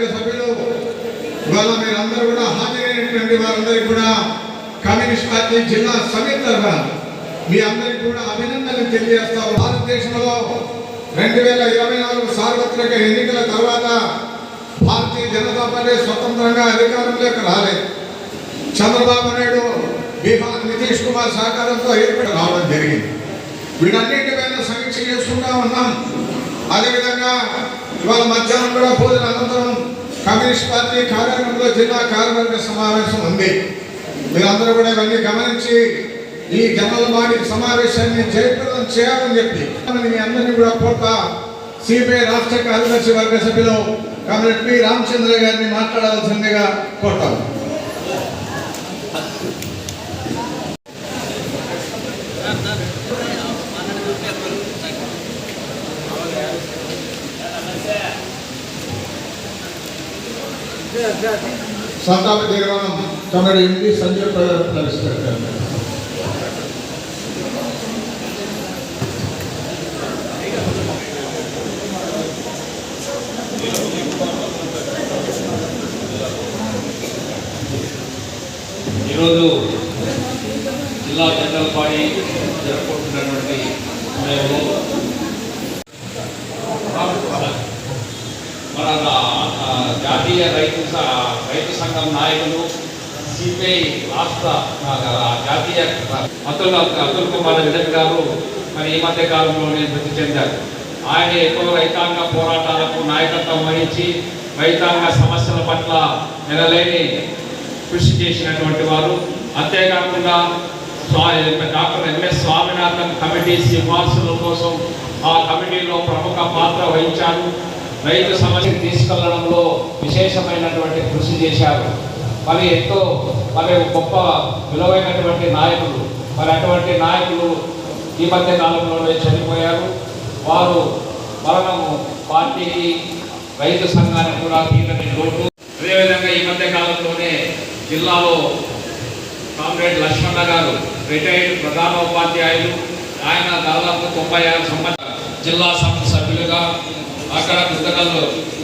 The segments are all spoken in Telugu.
కార్యవర్గ సభ్యులు. ఇవాళ మీరందరూ కూడా హాజరైనటువంటి వారందరికీ కూడా కమ్యూనిస్ట్ పార్టీ జిల్లా సమితి మీ అందరికీ కూడా అభినందనలు తెలియజేస్తాం భారతదేశంలో రెండు వేల ఇరవై నాలుగు సార్వత్రిక ఎన్నికల తర్వాత భారతీయ జనతా పార్టీ స్వతంత్రంగా అధికారంలోకి రాలేదు. చంద్రబాబు నాయుడు బీహార్ నితీష్ కుమార్ సహకారంతో ఏర్పడి రావడం జరిగింది. వీటన్నిటిపైన సమీక్ష చేసుకుంటా ఉన్నాం. అదేవిధంగా ఇవాళ మధ్యాహ్నం కూడా భోజన అనంతరం కమ్యూనిస్ట్ పార్టీ కార్యక్రమంలో జిల్లా కార్యవర్గ సమావేశం ఉంది. మీరందరూ కూడా ఇవన్నీ గమనించి ఈ జనరల్ బాడీ సమావేశాన్ని జయప్రదం చేయాలని చెప్పి మీ అందరినీ కూడా కోట సిపిఐ రాష్ట్ర కార్యదర్శి వర్గ సభ్యులు కమిటీ పి రామచంద్ర గారిని మాట్లాడాల్సిందిగా కోరుతాను. సంతాప తీర్మానం తొమ్మిది ఎనిమిది సంజయ్ ప్రధాన్ ప్రవేశపెట్టారు. ఈరోజు జిల్లా జనరల్ బాడీ జరుపుకుంటున్నటువంటి మేము మన జాతీయ రైతు స- రైతు సంఘం నాయకులు సిపిఐ రాష్ట్ర జాతీయ అతుల్ అతుల్ కుమార్ రెడ్డి గారు మరి ఈ మధ్య కాలంలోనే మృతి చెందారు. ఆయన ఎక్కువ రైతాంగ పోరాటాలకు నాయకత్వం వహించి రైతాంగ సమస్యల పట్ల నెలలేని కృషి చేసినటువంటి వారు. అంతేకాకుండా Swami doctor M S Swaminathan committee సిఫార్సుల కోసం ఆ కమిటీలో ప్రముఖ పాత్ర వహించారు. రైతు సమస్యను తీసుకెళ్ళడంలో విశేషమైనటువంటి కృషి చేశారు. మరి ఎంతో మరి గొప్ప విలువైనటువంటి నాయకులు మరి అటువంటి నాయకులు ఈ మధ్య కాలంలోనే చనిపోయారు. వారు మరణము పార్టీకి రైతు సంఘానికి కూడా తీరని లోటు. అదేవిధంగా ఈ మధ్య కాలంలోనే జిల్లాలో కామ్రేడ్ లక్ష్మణ గారు రిటైర్డ్ ప్రధాన ఉపాధ్యాయులు. ఆయన దాదాపు తొంభై ఆరు సంవత్సరాల జిల్లా సంస్థ సభ్యులుగా అక్కడ కృతజ్ఞతలు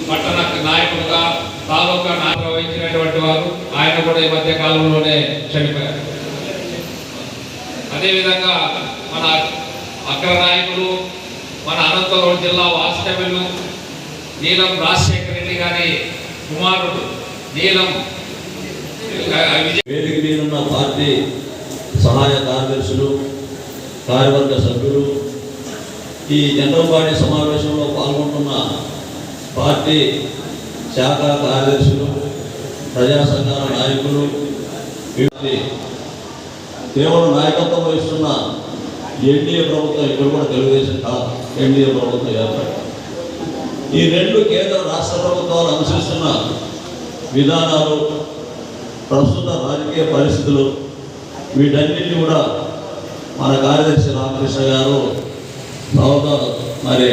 పట్టణ నాయకులుగా తాలూకా నాయకులు వహించినటువంటి వారు ఆయన కూడా ఈ మధ్య కాలంలోనే చనిపోయారు. అదేవిధంగా మన అగ్ర నాయకులు మన అనంతపురం జిల్లా వాస్తవ్యులు నీలం రాజశేఖర రెడ్డి గారి కుమారుడు నీలం వేదిక మీద ఉన్న పార్టీ సహాయ కార్యదర్శులు కార్యవర్గ సభ్యులు ఈ జనరల్ బాడీ సమావేశంలో పాల్గొంటున్న పార్టీ శాఖ కార్యదర్శులు ప్రజా సంఘాల నాయకులు వీటి కేవలం నాయకత్వం వహిస్తున్న ఎన్డీఏ ప్రభుత్వం ఇక్కడ కూడా తెలుగుదేశం కాదు ఎన్డీఏ ప్రభుత్వం ఏర్పడి ఈ రెండు కేంద్ర రాష్ట్ర ప్రభుత్వాలు అనుసరిస్తున్న విధానాలు ప్రస్తుత రాజకీయ పరిస్థితులు వీటన్నిటిని కూడా మన కార్యదర్శి రామకృష్ణ గారు తర్వాత మరి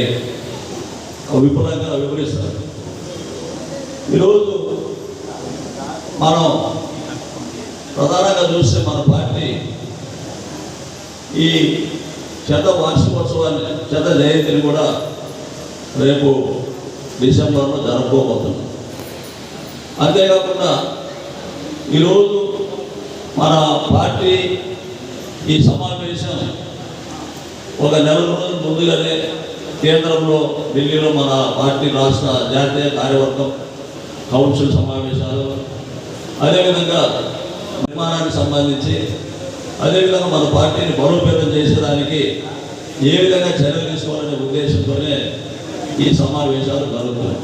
విపులంగా వివరిస్తారు. ఈరోజు మనం ప్రధానంగా చూస్తే మన పార్టీ ఈ చెత్త వార్షికోత్సవాన్ని చెత్త జయంతిని కూడా రేపు డిసెంబర్లో జరుపుకోబోతున్నాం. అంతేకాకుండా ఈరోజు మన పార్టీ ఈ సమావేశం ఒక నెల రోజుల ముందుగానే కేంద్రంలో ఢిల్లీలో మన పార్టీ రాష్ట్ర జాతీయ కార్యవర్గం కౌన్సిల్ సమావేశాలు అదేవిధంగా నిర్మాణానికి సంబంధించి అదేవిధంగా మన పార్టీని బలోపేతం చేసేదానికి ఏ విధంగా చర్యలు తీసుకోవాలనే ఉద్దేశంతోనే ఈ సమావేశాలు జరుగుతున్నాయి.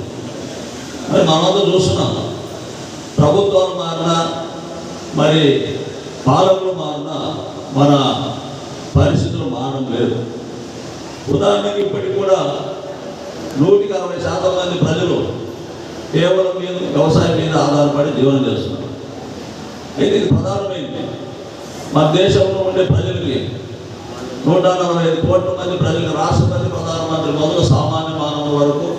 మరి మనందరూ చూస్తున్నాం. ప్రభుత్వాలు మారినా మరి పాలకులు మారినా మన పరిస్థితులు మారడం లేదు. ఉదాహరణకి ఇప్పటికి కూడా నూటికి అరవై శాతం మంది ప్రజలు కేవలం మీద వ్యవసాయం మీద ఆధారపడి జీవనం చేస్తున్నారు. అయితే ఇది ప్రధానమైంది. మన దేశంలో ఉండే ప్రజలకి నూట నలభై ఐదు కోట్ల మంది ప్రజలకు రాష్ట్రపతి ప్రధానమంత్రి మొదలు సామాన్య మానవుల వరకు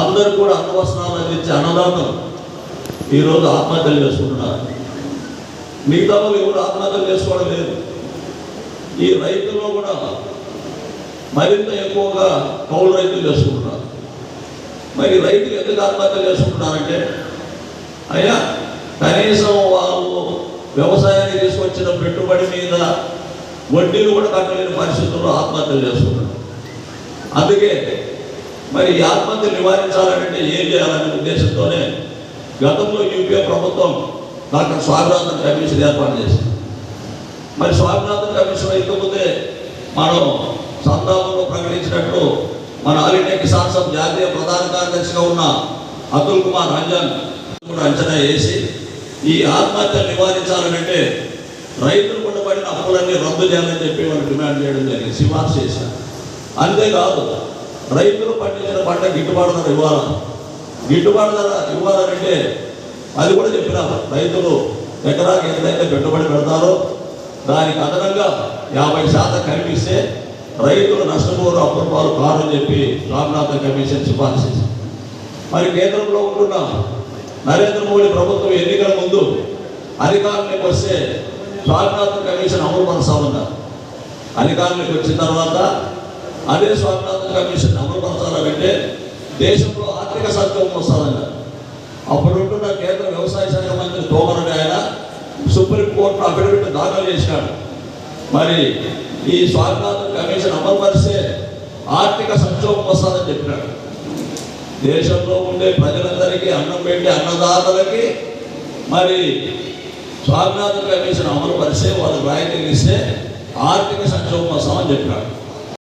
అందరూ కూడా అన్న వస్త్రాలు అందించే అన్నదాతలు ఈరోజు ఆత్మహత్యలు చేసుకుంటున్నారు. మిగతా వాళ్ళు ఎవరు ఆత్మహత్యలు చేసుకోవడం లేదు. ఈ రైతుల్లో కూడా మరింత ఎక్కువగా కౌలు రైతులు చేసుకుంటున్నారు. మరి రైతులు ఎందుకు ఆత్మహత్య చేసుకుంటున్నారంటే అయ్యా కనీసం వాళ్ళు వ్యవసాయానికి తీసుకొచ్చిన పెట్టుబడి మీద వడ్డీలు కూడా కట్టలేని పరిస్థితుల్లో ఆత్మహత్యలు చేసుకుంటున్నారు. అందుకే మరి ఈ నివారించాలంటే ఏం చేయాలనే ఉద్దేశంతోనే గతంలో యూపీఏ ప్రభుత్వం డాక్టర్ స్వామినాథన్ కమిషన్ ఏర్పాటు చేసింది. మరి స్వామినాథన్ కమిషన్ ఇంతకుముందే మనం సంతాపంలో ప్రకటించినట్టు మన ఆల్ ఇండియా కిసాన్ జాతీయ ప్రధాన కార్యదర్శిగా ఉన్న అతుల్ కుమార్ రంజన్ కూడా అంచనా వేసి ఈ ఆత్మహత్యలు నివారించాలంటే రైతులు ఉండబడిన అప్పులన్నీ రద్దు చేయాలని చెప్పి వాళ్ళు డిమాండ్ చేయడం జరిగింది సిఫార్సు చేశారు. అంతేకాదు రైతులు పండించిన పంట గిట్టుబాటు ధర ఇవ్వాలా? గిట్టుబాటు ధర ఇవ్వాలంటే అది కూడా చెప్పినారు రైతులు ఎకరాకి ఎంతైతే పెట్టుబడి పెడతారో దానికి అదనంగా యాభై శాతం కనిపిస్తే రైతులు నష్టపోరు అప్పుల పాలు చెప్పి రామనాథ కమిషన్ సిఫార్సు మరి కేంద్రంలో ఉంటున్న నరేంద్ర మోడీ ప్రభుత్వం ఎన్నికల ముందు అధికారంలోకి వస్తే స్వామినాథన్ కమిషన్ అమలు పరచాలన్నారు. అధికారంలోకి వచ్చిన తర్వాత అదే స్వామినాథన్ కమిషన్ అమలు పరచాలంటే దేశంలో ఆర్థిక సంక్షోభం వస్తుందన్నారు. అప్పుడు ఉంటున్న కేంద్ర వ్యవసాయ శాఖ మంత్రి తోమర్ సుప్రీం ఆయన అఫిడవిట్ దాఖలు చేసినాడు మరి ఈ స్వామినాథన్ కమిషన్ అమలు పరిస్తే ఆర్థిక సంక్షోభం వస్తుందని చెప్పినాడు దేశంలో ఉండే ప్రజలందరికీ అన్నం పెట్టి అన్నదాతలకి మరి స్వామినాథన్ కమిషన్ అమలు పరిస్తే వాళ్ళకి రాయితీలు ఇస్తే ఆర్థిక సంక్షోభం వస్తామని చెప్పినాడు